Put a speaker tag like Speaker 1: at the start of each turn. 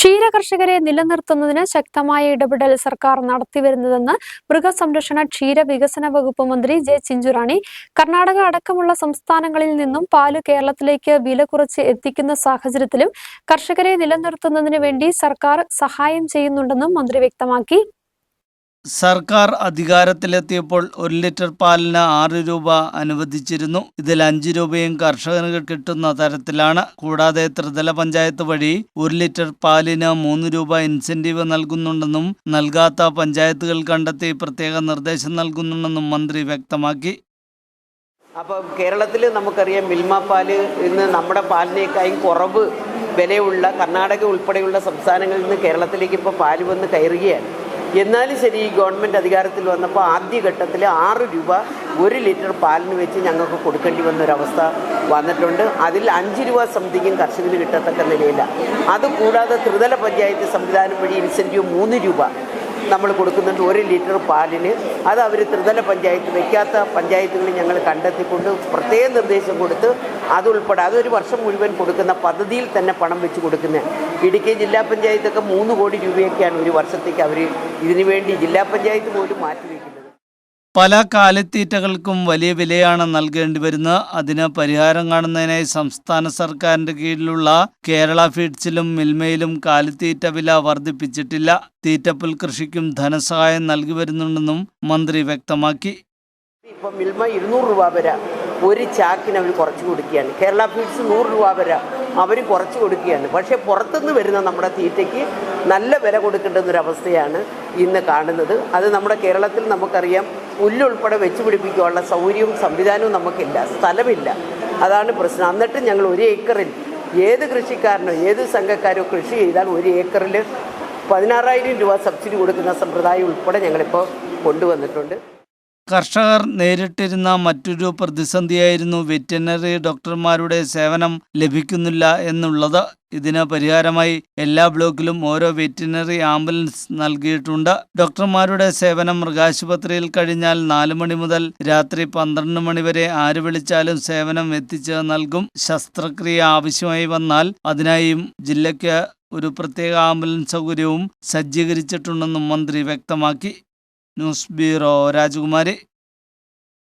Speaker 1: ക്ഷീര കർഷകരെ നിലനിർത്തുന്നതിന് ശക്തമായ ഇടപെടൽ സർക്കാർ നടത്തിവരുന്നതെന്ന് മൃഗസംരക്ഷണ ക്ഷീര വികസന വകുപ്പ് മന്ത്രി ജെ ചിഞ്ചുറാണി. കർണാടക അടക്കമുള്ള സംസ്ഥാനങ്ങളിൽ നിന്നും പാൽ കേരളത്തിലേക്ക് വില കുറച്ച് എത്തിക്കുന്ന സാഹചര്യത്തിലും കർഷകരെ നിലനിർത്തുന്നതിന് വേണ്ടി സർക്കാർ സഹായം ചെയ്യുന്നുണ്ടെന്നും മന്ത്രി വ്യക്തമാക്കി.
Speaker 2: സർക്കാർ അധികാരത്തിലെത്തിയപ്പോൾ ഒരു ലിറ്റർ പാലിന് ആറ് രൂപ അനുവദിച്ചിരുന്നു. ഇതിൽ അഞ്ച് രൂപയും കർഷകന് കിട്ടുന്ന തരത്തിലാണ്. കൂടാതെ ത്രിതല പഞ്ചായത്ത് വഴി ഒരു ലിറ്റർ പാലിന് മൂന്ന് രൂപ ഇൻസെന്റീവ് നൽകുന്നുണ്ടെന്നും നൽകാത്ത പഞ്ചായത്തുകൾ കണ്ടെത്തി പ്രത്യേക നിർദ്ദേശം നൽകുന്നുണ്ടെന്നും മന്ത്രി വ്യക്തമാക്കി.
Speaker 3: അപ്പം കേരളത്തിൽ നമുക്കറിയാം മിൽമ പാൽ ഇന്ന് നമ്മുടെ പാലിനേക്കായും കുറവ് വിലയുള്ള കർണാടക ഉൾപ്പെടെയുള്ള സംസ്ഥാനങ്ങളിൽ നിന്ന് കേരളത്തിലേക്ക് ഇപ്പോൾ പാൽ വന്ന് കയറുകയാണ്. എന്നാലും ശരി ഈ ഗവൺമെന്റ് അധികാരത്തിൽ വന്നപ്പോൾ ആദ്യഘട്ടത്തിൽ ആറ് രൂപ ഒരു ലിറ്റർ പാലിന് വെച്ച് ഞങ്ങൾക്ക് കൊടുക്കേണ്ടി വന്നൊരവസ്ഥ വന്നിട്ടുണ്ട്. അതിൽ അഞ്ച് രൂപ സംതിങ്ങും കർഷകന് കിട്ടത്തക്ക നിലയില്ല. അതുകൂടാതെ ത്രിതല പഞ്ചായത്ത് സംവിധാനം വഴി ഇൻസെന്റീവ് മൂന്ന് രൂപ. നമ്മൾ കൊടുക്കുന്നുണ്ട് ഒരു ലിറ്റർ പാലിന്. അത് അവർ ത്രിതല പഞ്ചായത്ത് വയ്ക്കാത്ത പഞ്ചായത്തുകളിൽ ഞങ്ങൾ കണ്ടെത്തിക്കൊണ്ട് പ്രത്യേക നിർദ്ദേശം കൊടുത്ത് അതുൾപ്പെടെ അതൊരു വർഷം മുഴുവൻ കൊടുക്കുന്ന പദ്ധതിയിൽ തന്നെ പണം വെച്ച് കൊടുക്കുന്നത്. ഇടുക്കി ജില്ലാ പഞ്ചായത്തൊക്കെ മൂന്ന് കോടി രൂപയൊക്കെയാണ് ഒരു വർഷത്തേക്ക് അവർ ഇതിനുവേണ്ടി ജില്ലാ പഞ്ചായത്ത് പോലും മാറ്റിവെക്കുന്നത്.
Speaker 2: പല കാലിത്തീറ്റകൾക്കും വലിയ വിലയാണ് നൽകേണ്ടി വരുന്നത്. അതിന് പരിഹാരം കാണുന്നതിനായി സംസ്ഥാന സർക്കാരിന്റെ കീഴിലുള്ള കേരള ഫീഡ്സിലും മിൽമയിലും കാലിത്തീറ്റ വില വർദ്ധിപ്പിച്ചിട്ടില്ല. തീറ്റപ്പുൽ കൃഷിക്കും ധനസഹായം നൽകി വരുന്നുണ്ടെന്നും മന്ത്രി വ്യക്തമാക്കി.
Speaker 3: ഇപ്പം മിൽമ ഇരുന്നൂറ് രൂപ വരെ ഒരു ചാക്കിന് അവർ കുറച്ച് കൊടുക്കുകയാണ്. കേരള ഫീഡ്സ് നൂറ് രൂപ വരെ അവർ കുറച്ച് കൊടുക്കുകയാണ്. പക്ഷേ പുറത്തുനിന്ന് വരുന്ന നമ്മുടെ തീറ്റയ്ക്ക് നല്ല വില കൊടുക്കേണ്ടുന്നൊരവസ്ഥയാണ് ഇന്ന് കാണുന്നത്. അത് നമ്മുടെ കേരളത്തിൽ നമുക്കറിയാം പുല്ലുൾപ്പെടെ വെച്ച് പിടിപ്പിക്കാനുള്ള സൗകര്യവും സംവിധാനവും നമുക്കില്ല സ്ഥലമില്ല. അതാണ് പ്രശ്നം. എന്നിട്ട് ഞങ്ങൾ ഒരു ഏക്കറിൽ ഏത് കൃഷിക്കാരനോ ഏത് സംഘക്കാരോ കൃഷി ചെയ്താൽ ഒരു ഏക്കറിൽ പതിനാറായിരം രൂപ സബ്സിഡി കൊടുക്കുന്ന സമ്പ്രദായം ഉൾപ്പെടെ ഞങ്ങളിപ്പോൾ കൊണ്ടുവന്നിട്ടുണ്ട്.
Speaker 2: കർഷകർ നേരിട്ടിരുന്ന മറ്റൊരു പ്രതിസന്ധിയായിരുന്നു വെറ്റിനറി ഡോക്ടർമാരുടെ സേവനം ലഭിക്കുന്നില്ല എന്നുള്ളത്. ഇതിന് പരിഹാരമായി എല്ലാ ബ്ലോക്കിലും ഓരോ വെറ്റിനറി ആംബുലൻസ് നൽകിയിട്ടുണ്ട്. ഡോക്ടർമാരുടെ സേവനം മൃഗാശുപത്രിയിൽ കഴിഞ്ഞാൽ നാല് മണി മുതൽ രാത്രി പന്ത്രണ്ട് മണി വരെ ആര് വിളിച്ചാലും സേവനം എത്തിച്ച് നൽകും. ശസ്ത്രക്രിയ ആവശ്യമായി വന്നാൽ അതിനായും ജില്ലയ്ക്ക് ഒരു പ്രത്യേക ആംബുലൻസ് സൗകര്യവും സജ്ജീകരിച്ചിട്ടുണ്ടെന്നും മന്ത്രി വ്യക്തമാക്കി. ന്യൂസ് ബ്യൂറോ രാജകുമാരി.